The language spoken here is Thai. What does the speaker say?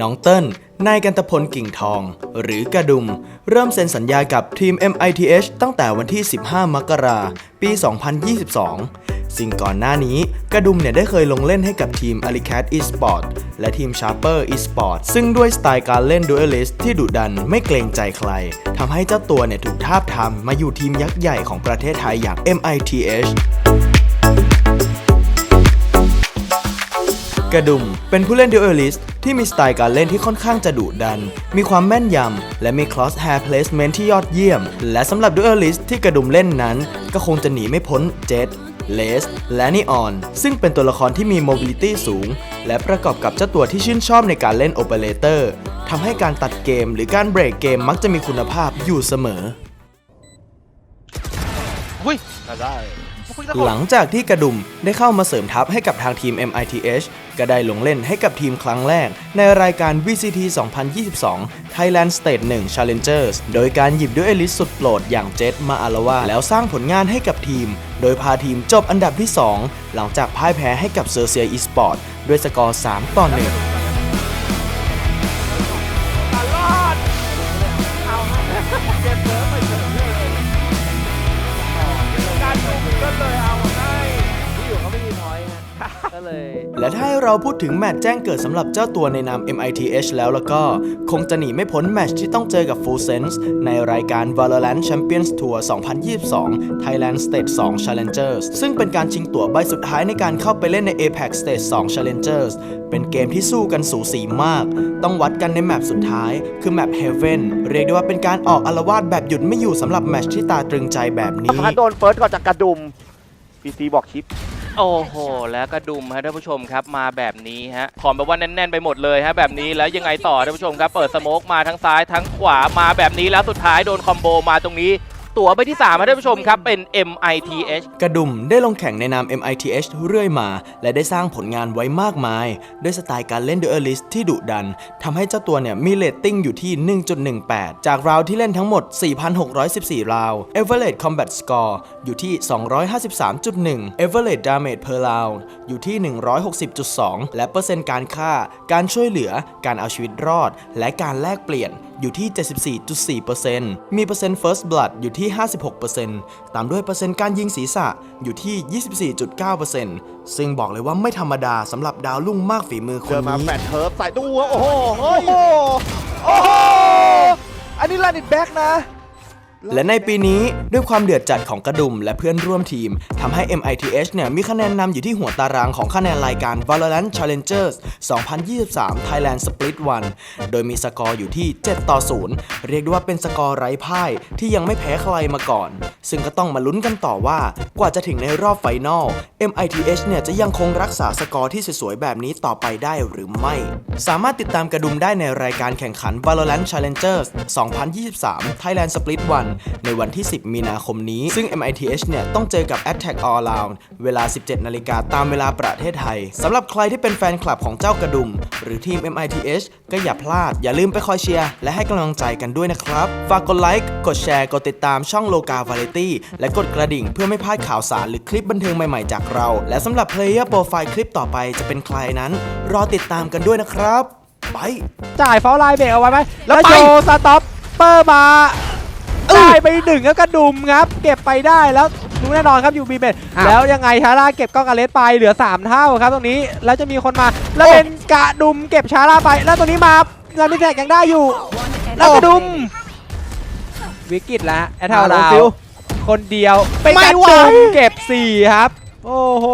น้องเติ้ลนายกันตพลกิ่งทอง หรือกระดุม เริ่มเซ็นสัญญากับทีม MITH ตั้งแต่วันที่ 15 มกราปี 2022สิ่งก่อนหน้านี้กระดุมเนี่ยได้เคยลงเล่นให้กับทีม a l i c a t Esport และทีม Sharper Esport ซึ่งด้วยสไตล์การเล่น Duelist ที่ดุดันไม่เกรงใจใครทำให้เจ้าตัวเนี่ยถูกทาบทามมาอยู่ทีมยักษ์ใหญ่ของประเทศไทยอย่าง MITH กระดุมเป็นผู้เล่น Duelist ที่มีสไตล์การเล่นที่ค่อนข้างจะดุดัน มีความแม่นยำ และมี cross hair placement ที่ยอดเยี่ยม และสำหรับ Duelist ที่กระดุมเล่นนั้น ก็คงจะหนีไม่พ้น Jet เลส และนีออน ซึ่งเป็นตัวละครที่มี mobility สูง และประกอบกับเจ้าตัวที่ชื่นชอบในการเล่น Operator ทำให้การตัดเกมหรือการเบรกเกมมักจะมีคุณภาพอยู่เสมอ อุ้ยได้ หลังจากที่กระดุมได้เข้ามาเสริมทัพให้กับทางทีม MITH ก็ได้ลงเล่นให้กับทีมครั้งแรก ในรายการ VCT 2022 Thailand State 1 Challengers โดยการหยิบด้วยเอลิสสุดโปรดอย่างเจษมาอารวาแล้วสร้างผลงานให้กับทีม โดยพาทีมจบอันดับที่ 2 หลังจากพ่ายแพ้ให้กับเซอร์เซียอีสปอร์ตด้วยสกอร์ 3 ต่อ 1 และถ้าให้เราพูดถึงแมตช์แจ้งเกิดสำหรับเจ้าตัวในนาม MITH แล้วแล้วก็ คงจะหนีไม่พ้นแมตช์ที่ต้องเจอกับ Full Sense ในรายการ Valorant Champions Tour 2022 Thailand State 2 Challengers ซึ่งเป็นการชิงตั๋วใบสุดท้ายในการเข้าไปเล่นใน Apex State 2 Challengers เป็นเกมที่สู้กันสูสีมาก ต้องวัดกันในแมปสุดท้าย คือแมป Heaven เรียกได้ว่าเป็นการออกอารวาสแบบหยุดไม่อยู่สำหรับแมตช์ที่ตาตรึงใจแบบนี้พัดโดนเฟิร์สก่อนจากกระดุมพีซีบอกชิป โอ้โห แล้วกระดุมฮะท่านผู้ชมครับมาแบบนี้ฮะขอแบบว่าแน่นๆไปหมดเลยฮะแบบนี้แล้วยังไงต่อท่านผู้ชมครับ เปิดสโมกมาทั้งซ้ายทั้งขวามาแบบนี้แล้วสุดท้ายโดนคอมโบมาตรงนี้ ตั๋วใบที่3ฮะท่านผู้ชมครับเป็น MITH กระดุมได้ลงแข่งในนาม MITH เรื่อยมา และได้สร้างผลงานไว้มากมาย ด้วยสไตล์การเล่น Duelist ที่ดุดันทำให้เจ้าตัวเนี่ยมีเรตติ้งอยู่ที่ 1.18 จากราวที่เล่นทั้งหมด 4,614 ราว Average Combat Score อยู่ที่ 253.1 Average Damage per round อยู่ที่ 160.2 และเปอร์เซ็นต์การฆ่า การช่วยเหลือ การเอาชีวิตรอด และการแลกเปลี่ยนอยู่ที่ 74.4%มีเปอร์เซ็นต์ First Blood อยู่ที่ 56%ตามด้วยเปอร์เซ็นต์การยิงศีรษะอยู่ที่ 24.9%ซึ่งบอกเลยว่าไม่ธรรมดาสำหรับดาวรุ่งมากฝีมือคเดินนมานี้ แฟดเทิร์ฟใส่ตู้โอ้โห โอ้โห โอ้โห อันนี้ลานิดแบ็กนะ และในปีนี้ด้วยความเดือดจัดของกระดุมและเพื่อนร่วมทีมทำให้ MITH เนี่ยมีคะแนนนำอยู่ที่หัวตารางของคะแนนรายการ Valorant Challengers 2023 Thailand Split 1 โดยมีสกอร์อยู่ที่ 7 ต่อ 0 เรียกได้ว่าเป็นสกอร์ไร้พ่ายที่ยังไม่แพ้ใครมาก่อน ซึ่งก็ต้องมาลุ้นกันต่อว่ากว่าจะถึงในรอบไฟนอล MITH เนี่ยจะยังคงรักษาสกอร์ที่สวยๆแบบนี้ต่อไปได้หรือไม่ สามารถติดตามกระดุมได้ในรายการแข่งขัน Valorant Challengers 2023 Thailand Split 1ในวันที่ 10 มีนาคมนี้ ซึ่ง MITH เนี่ยต้องเจอกับ Attack All Round เวลา 17 นาฬิกาตามเวลาประเทศไทยสำหรับใครที่เป็นแฟนคลับของเจ้ากระดุม หรือทีม MITH ก็อย่าพลาด อย่าลืมไปคอยเชียร์และให้กำลังใจกันด้วยนะครับ ฝากกดไลค์กดแชร์กดติดตามช่องโลกา v a r i e t y และกดกระดิ่งเพื่อไม่พลาดข่าวสารหรือคลิปบันเทิงใหม่ๆจากเรา และสำหรับ Player Profile คลิปต่อไปจะเป็นใครนั้น รอติดตามกันด้วยนะครับ ไป จ่ายเฝ้าไลน์เบรกเอาไว้ไหมแล้แล้ววไปโจสต็อปเปอร์มา ได้ไปหนึ่งแล้วกระดุมครับ เก็บไปได้แล้วรู้แน่นอนครับยูบีเบดแล้วยังไงชาร่าเก็บกล้องอเลสไปเหลือ 3 เท่าครับตรงนี้แล้วจะมีคนมาแล้วเป็นกระดุมเก็บชาร่าไป แล้วตรงนี้มาเงินพิเศษยังได้อยู่ แล้วกระดุมวิกฤตแล้วแอตเทลมาลดางวฟิวคนเดียวเป็นไม่กระไหวดุมเก็บ4ครับ โอ้โห